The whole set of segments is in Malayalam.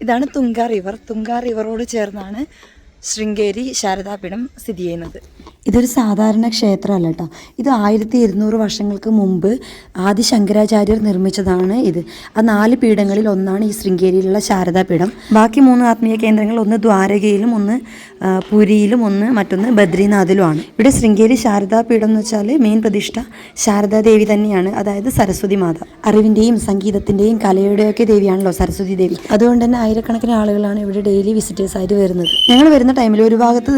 ഇതാണ് തുങ്ക റിവർ തുങ്ക റിവറോട് ചേർന്നാണ് ശൃംഗേരി ശാരദാപീഠം സ്ഥിതി ചെയ്യുന്നത്. ഇതൊരു സാധാരണ ക്ഷേത്രമല്ല കേട്ടോ. ഇത് ആയിരത്തി ഇരുന്നൂറ് വർഷങ്ങൾക്ക് മുമ്പ് ആദി ശങ്കരാചാര്യർ നിർമ്മിച്ചതാണ് ഇത്. ആ നാല് പീഠങ്ങളിൽ ഒന്നാണ് ഈ ശൃംഗേരിയിലുള്ള ശാരദാപീഠം. ബാക്കി മൂന്ന് ആത്മീയ കേന്ദ്രങ്ങൾ ഒന്ന് ദ്വാരകയിലും ഒന്ന് പുരിയിലും ഒന്ന് മറ്റൊന്ന് ബദ്രീനാഥിലുമാണ്. ഇവിടെ ശൃംഗേരി ശാരദാപീഠം എന്ന് വെച്ചാൽ മെയിൻ പ്രതിഷ്ഠ ശാരദാദേവി തന്നെയാണ്. അതായത് സരസ്വതി മാത. അറിവിന്റെയും സംഗീതത്തിന്റെയും കലയുടെയൊക്കെ ദേവിയാണല്ലോ സരസ്വതി ദേവി. അതുകൊണ്ട് തന്നെ ആയിരക്കണക്കിന് ആളുകളാണ് ഇവിടെ ഡെയിലി വിസിറ്റേഴ്സ് ആയിട്ട് വരുന്നത്. ഞങ്ങൾ വരുന്ന ടൈമിൽ ഒരു ഭാഗത്ത്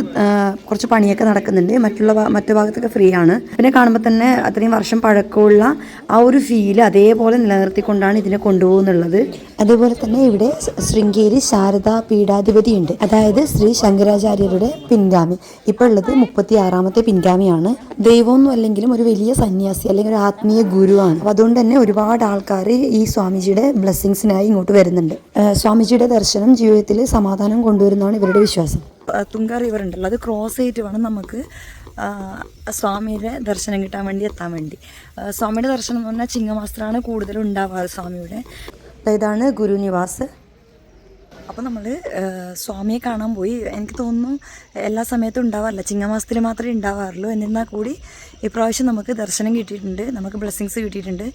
കുറച്ച് പണിയൊക്കെ നടക്കുന്നുണ്ട്. മറ്റുള്ള മറ്റു ഭാഗത്തൊക്കെ ഫ്രീ ആണ്. പിന്നെ കാണുമ്പോൾ തന്നെ അത്രയും വർഷം പഴക്കമുള്ള ആ ഒരു ഫീൽ അതേപോലെ നിലനിർത്തിക്കൊണ്ടാണ് ഇതിനെ കൊണ്ടുപോകുന്നുള്ളത്. അതേപോലെ തന്നെ ഇവിടെ ശൃംഗേരി ശാരദാ പീഠാധിപതി ഉണ്ട് അതായത് ശ്രീ ശങ്കരാചാര്യരുടെ പിൻഗാമി. ഇപ്പോൾ ഉള്ളത് മുപ്പത്തി ആറാമത്തെ പിൻഗാമിയാണ്. ദൈവമൊന്നും അല്ലെങ്കിലും ഒരു വലിയ സന്യാസി അല്ലെങ്കിൽ ഒരു ആത്മീയ ഗുരുവാണ്. അപ്പോൾ അതുകൊണ്ട് തന്നെ ഒരുപാട് ആൾക്കാർ ഈ സ്വാമിജിയുടെ ബ്ലെസ്സിങ്സിനായി ഇങ്ങോട്ട് വരുന്നുണ്ട്. സ്വാമിജിയുടെ ദർശനം ജീവിതത്തിൽ സമാധാനം കൊണ്ടുവരുന്നതാണ് ഇവരുടെ വിശ്വാസം. തുങ്ക റിവർ ഉണ്ടല്ലോ അത് ക്രോസ് ചെയ്തിട്ട് വേണം നമുക്ക് സ്വാമിയുടെ ദർശനം കിട്ടാൻ വേണ്ടി എത്താൻ വേണ്ടി. സ്വാമിയുടെ ദർശനം എന്ന് പറഞ്ഞാൽ ചിങ്ങമാസത്തിലാണ് കൂടുതലും ഉണ്ടാവാറ് സ്വാമിയുടെ. ഇതാണ് ഗുരുനിവാസ്. അപ്പോൾ നമ്മൾ സ്വാമിയെ കാണാൻ പോയി. എനിക്ക് തോന്നുന്നു എല്ലാ സമയത്തും ഉണ്ടാവാറില്ല. ചിങ്ങമാസത്തിൽ മാത്രമേ ഉണ്ടാവാറുള്ളൂ. എന്നിരുന്നാൽ കൂടി ഇപ്രാവശ്യം നമുക്ക് ദർശനം കിട്ടിയിട്ടുണ്ട്. നമുക്ക് ബ്ലെസ്സിങ്സ് കിട്ടിയിട്ടുണ്ട്.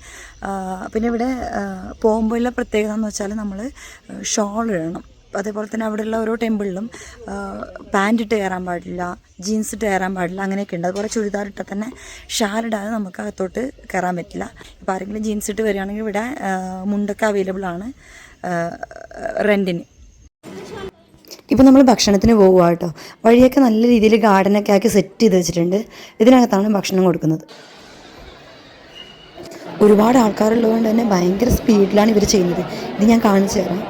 പിന്നെ ഇവിടെ പോകുമ്പോഴുള്ള പ്രത്യേകത എന്ന് വെച്ചാൽ നമ്മൾ ഷോൾ ഇടണം. അതേപോലെ തന്നെ അവിടെയുള്ള ഓരോ ടെമ്പിളിലും പാന്റ് ഇട്ട് കയറാൻ പാടില്ല ജീൻസ് ഇട്ട് കയറാൻ പാടില്ല അങ്ങനെയൊക്കെ ഉണ്ട്. അതുപോലെ ചുരിദാർ ഇട്ടാൽ തന്നെ ഷാൾ ഇടാതെ നമുക്ക് അകത്തോട്ട് കയറാൻ പറ്റില്ല. ഇപ്പോൾ ആരെങ്കിലും ജീൻസ് ഇട്ട് വരികയാണെങ്കിൽ ഇവിടെ മുണ്ടൊക്കെ അവൈലബിൾ ആണ് റെന്റിന് ഇപ്പോൾ നമ്മൾ ഭക്ഷണത്തിന് പോകുക കേട്ടോ. വഴിയൊക്കെ നല്ല രീതിയിൽ ഗാർഡനൊക്കെ ആക്കി സെറ്റ് ചെയ്ത് വെച്ചിട്ടുണ്ട്. ഇതിനകത്താണ് ഭക്ഷണം കൊടുക്കുന്നത്. ഒരുപാട് ആൾക്കാരുള്ളതുകൊണ്ട് തന്നെ ഭയങ്കര സ്പീഡിലാണ് ഇവർ ചെയ്യുന്നത്. ഇത് ഞാൻ കാണിച്ചു തരാം.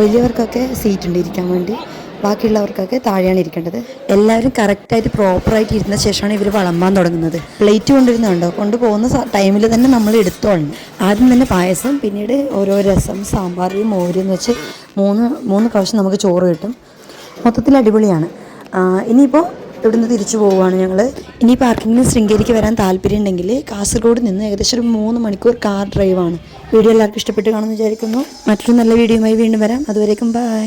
വലിയവർക്കൊക്കെ സീറ്റ് ഉണ്ട് ഇരിക്കാൻ വേണ്ടി. ബാക്കിയുള്ളവർക്കൊക്കെ താഴെയാണ് ഇരിക്കേണ്ടത്. എല്ലാവരും കറക്റ്റായിട്ട് പ്രോപ്പറായിട്ട് ഇരുന്ന ശേഷമാണ് ഇവർ വളമ്പാൻ തുടങ്ങുന്നത്. പ്ലേറ്റ് കൊണ്ടിരുന്നുണ്ടോ കൊണ്ടുപോകുന്ന ടൈമിൽ തന്നെ നമ്മൾ എടുത്തോളണം. ആദ്യം തന്നെ പായസം പിന്നീട് ഓരോ രസം സാമ്പാർ മോര് എന്ന് വെച്ച് മൂന്ന് മൂന്ന് പ്രാവശ്യം നമുക്ക് ചോറ് കിട്ടും. മൊത്തത്തിൽ അടിപൊളിയാണ്. ഇനിയിപ്പോൾ ഇവിടുന്ന് തിരിച്ചു പോവുകയാണ് ഞങ്ങൾ ഇനി പാർക്കിങ്ങിന് ശൃംഗേരിക്ക് വരാൻ താല്പര്യം ഉണ്ടെങ്കിൽ കാസർഗോഡ് നിന്ന് ഏകദേശം ഒരു മൂന്ന് മണിക്കൂർ കാർ ഡ്രൈവാണ് വീഡിയോ എല്ലാവർക്കും ഇഷ്ടപ്പെട്ട് കാണുമെന്ന് വിചാരിക്കുന്നു. മറ്റൊരു നല്ല വീഡിയോയുമായി വീണ്ടും വരാം. അതുവരേക്കും ബൈ